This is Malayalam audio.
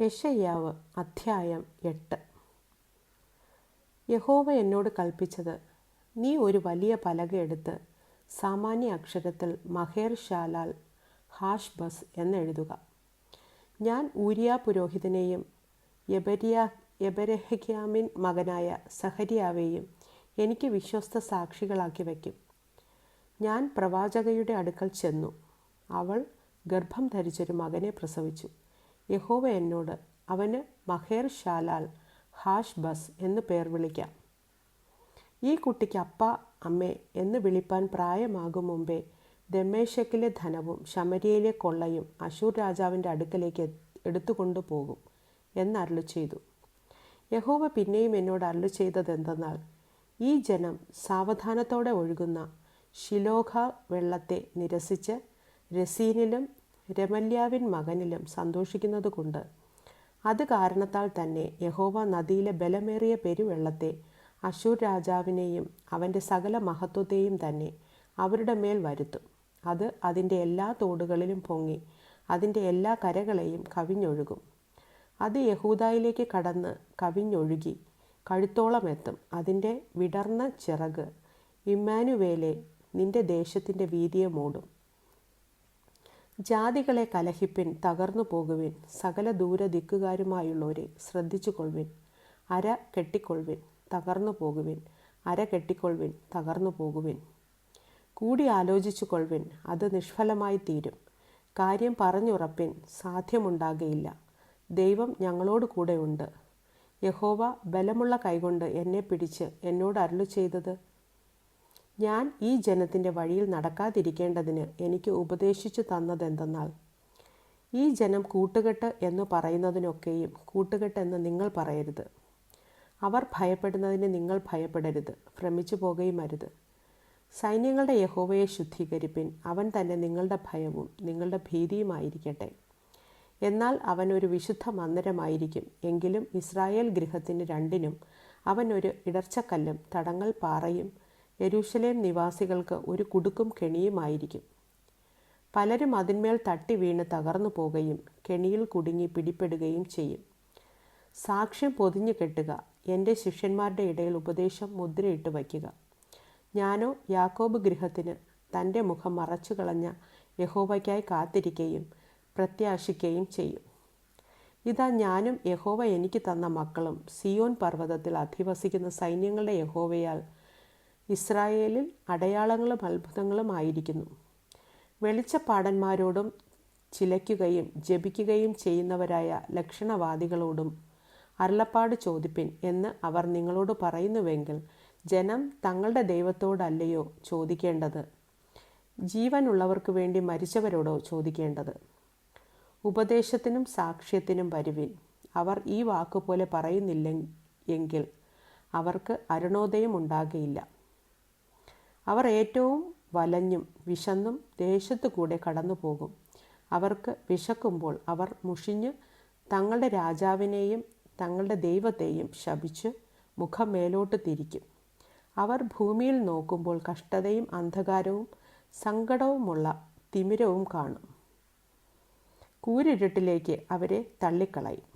യെശയ്യാവ് അധ്യായം എട്ട്. യഹോവ എന്നോട് കൽപ്പിച്ചത് നീ ഒരു വലിയ പലക എടുത്ത് സാമാന്യ അക്ഷരത്തിൽ മഹേർ ഷാലാൽ ഹാഷ് ബസ് എന്നെഴുതുക. ഞാൻ ഊരിയ പുരോഹിതനെയും യബരിയ യബരഹ്യാമിൻ മകനായ സഹരിയാവേയും എനിക്ക് വിശ്വസ്ത സാക്ഷികളാക്കി വയ്ക്കും. ഞാൻ പ്രവാചകയുടെ അടുക്കൽ ചെന്നു. അവൾ ഗർഭം ധരിച്ചൊരു മകനെ പ്രസവിച്ചു. യഹോവ എന്നോട് അവന് മഹേർ ഷാലാൽ ഹാഷ് ബസ് എന്ന് പേർ വിളിക്കാം. ഈ കുട്ടിക്ക് അപ്പ അമ്മേ എന്ന് വിളിപ്പാൻ പ്രായമാകും മുമ്പേ ദമേശക്കിലെ ധനവും ശമരിയയിലെ കൊള്ളയും അശൂർ രാജാവിന്റെ അടുക്കലേക്ക് എടുത്തുകൊണ്ടു പോകും എന്നരുളി ചെയ്തു. യഹോവ പിന്നെയും എന്നോട് അരുളി ചെയ്തതെന്തെന്നാൽ ഈ ജനം സാവധാനത്തോടെ ഒഴുകുന്ന ശിലോഹ വെള്ളത്തെ നിരസിച്ച് രസീനിലും രമല്യാവിൻ മകനിലും സന്തോഷിക്കുന്നതുകൊണ്ട് അത് കാരണത്താൽ തന്നെ യഹോവ നദിയിലെ ബലമേറിയ പെരുവെള്ളത്തെ അശൂർ രാജാവിനെയും അവന്റെ സകല മഹത്വത്തെയും തന്നെ അവരുടെ മേൽ വരുത്തും. അത് അതിന്റെ എല്ലാ തോടുകളിലും പൊങ്ങി അതിന്റെ എല്ലാ കരകളെയും കവിഞ്ഞൊഴുകും. അത് യഹൂദായിലേക്ക് കടന്ന് കവിഞ്ഞൊഴുകി കഴുത്തോളം എത്തും. അതിന്റെ വിടർന്ന ചിറക് ഇമ്മാനുവേലെ നിന്റെ ദേശത്തിന്റെ വീതിയെ മൂടും. ജാതികളെ കലഹിപ്പിൻ തകർന്നു പോകുവിൻ സകല ദൂര ദിക്കുകാരുമായുള്ളവരെ ശ്രദ്ധിച്ചു കൊള്ളുവിൻ അര കെട്ടിക്കൊള്ളുവിൻ തകർന്നു പോകുവിൻ. അര കെട്ടിക്കൊള്ളുവിൻ തകർന്നു പോകുവിൻ. കൂടി ആലോചിച്ചു കൊള്ളുവിൻ അത് നിഷ്ഫലമായി തീരും. കാര്യം പറഞ്ഞുറപ്പിൻ സാധ്യമുണ്ടാകയില്ല. ദൈവം ഞങ്ങളോട് കൂടെയുണ്ട്. യഹോവ ബലമുള്ള കൈകൊണ്ട് എന്നെ പിടിച്ച് എന്നോട് അരുളു ചെയ്തത് ഞാൻ ഈ ജനത്തിന്റെ വഴിയിൽ നടക്കാതിരിക്കേണ്ടതിന് എനിക്ക് ഉപദേശിച്ചു തന്നതെന്തെന്നാൽ ഈ ജനം കൂട്ടുകെട്ട് എന്ന് പറയുന്നതിനൊക്കെയും കൂട്ടുകെട്ട് എന്ന് നിങ്ങൾ പറയരുത്. അവർ ഭയപ്പെടുന്നതിന് നിങ്ങൾ ഭയപ്പെടരുത് ഭ്രമിച്ചു പോകുകയും അരുത്. സൈന്യങ്ങളുടെ യഹോവയെ ശുദ്ധീകരിപ്പിൻ അവൻ തന്നെ നിങ്ങളുടെ ഭയവും നിങ്ങളുടെ ഭീതിയുമായിരിക്കട്ടെ എന്നാൽ അവൻ ഒരു വിശുദ്ധ മന്ദിരമായിരിക്കും എങ്കിലും ഇസ്രായേൽ ഗൃഹത്തിന് രണ്ടിനും അവൻ ഒരു ഇടർച്ചക്കല്ലും തടങ്ങൾ പാറയും യെരൂശലേം നിവാസികൾക്ക് ഒരു കുടുക്കും കെണിയുമായിരിക്കും. പലരും അതിന്മേൽ തട്ടി വീണ് തകർന്നു പോകുകയും കെണിയിൽ കുടുങ്ങി പിടിപ്പെടുകയും ചെയ്യും. സാക്ഷ്യം പൊതിഞ്ഞു കെട്ടുക എന്റെ ശിഷ്യന്മാരുടെ ഇടയിൽ ഉപദേശം മുദ്രയിട്ട് വയ്ക്കുക. ഞാനോ യാക്കോബ് ഗൃഹത്തിന് തന്റെ മുഖം മറച്ചു കളഞ്ഞ യഹോവയ്ക്കായി കാത്തിരിക്കുകയും പ്രത്യാശിക്കുകയും ചെയ്യും. ഇതാ ഞാനും യഹോവ എനിക്ക് തന്ന മക്കളും സിയോൻ പർവതത്തിൽ അധിവസിക്കുന്ന സൈന്യങ്ങളുടെ യഹോവയാൽ ഇസ്രായേലിൽ അടയാളങ്ങളും അത്ഭുതങ്ങളും ആയിരിക്കുന്നു. വെളിച്ചപ്പാടന്മാരോടും ചിലയ്ക്കുകയും ജപിക്കുകയും ചെയ്യുന്നവരായ ലക്ഷണവാദികളോടും അരുളപ്പാട് ചോദിപ്പിൻ എന്ന് അവർ നിങ്ങളോട് പറയുന്നുവെങ്കിൽ ജനം തങ്ങളുടെ ദൈവത്തോടല്ലയോ ചോദിക്കേണ്ടത്? ജീവനുള്ളവർക്ക് വേണ്ടി മരിച്ചവരോടോ ചോദിക്കേണ്ടത്? ഉപദേശത്തിനും സാക്ഷ്യത്തിനും വരുവിൻ. അവർ ഈ വാക്കുപോലെ പറയുന്നില്ല എങ്കിൽ അവർക്ക് അരുണോദയം ഉണ്ടാകയില്ല അവർ ഏറ്റവും വലഞ്ഞും വിശന്നും ദേശത്തു കൂടെ കടന്നു പോകും. അവർക്ക് വിശക്കുമ്പോൾ അവർ മുഷിഞ്ഞ് തങ്ങളുടെ രാജാവിനെയും തങ്ങളുടെ ദൈവത്തെയും ശപിച്ച് മുഖം മേലോട്ട് തിരിക്കും. അവർ ഭൂമിയിൽ നോക്കുമ്പോൾ കഷ്ടതയും അന്ധകാരവും സങ്കടവുമുള്ള തിമിരവും കാണും. കൂരിരുട്ടിലേക്ക് അവരെ തള്ളിക്കളയും.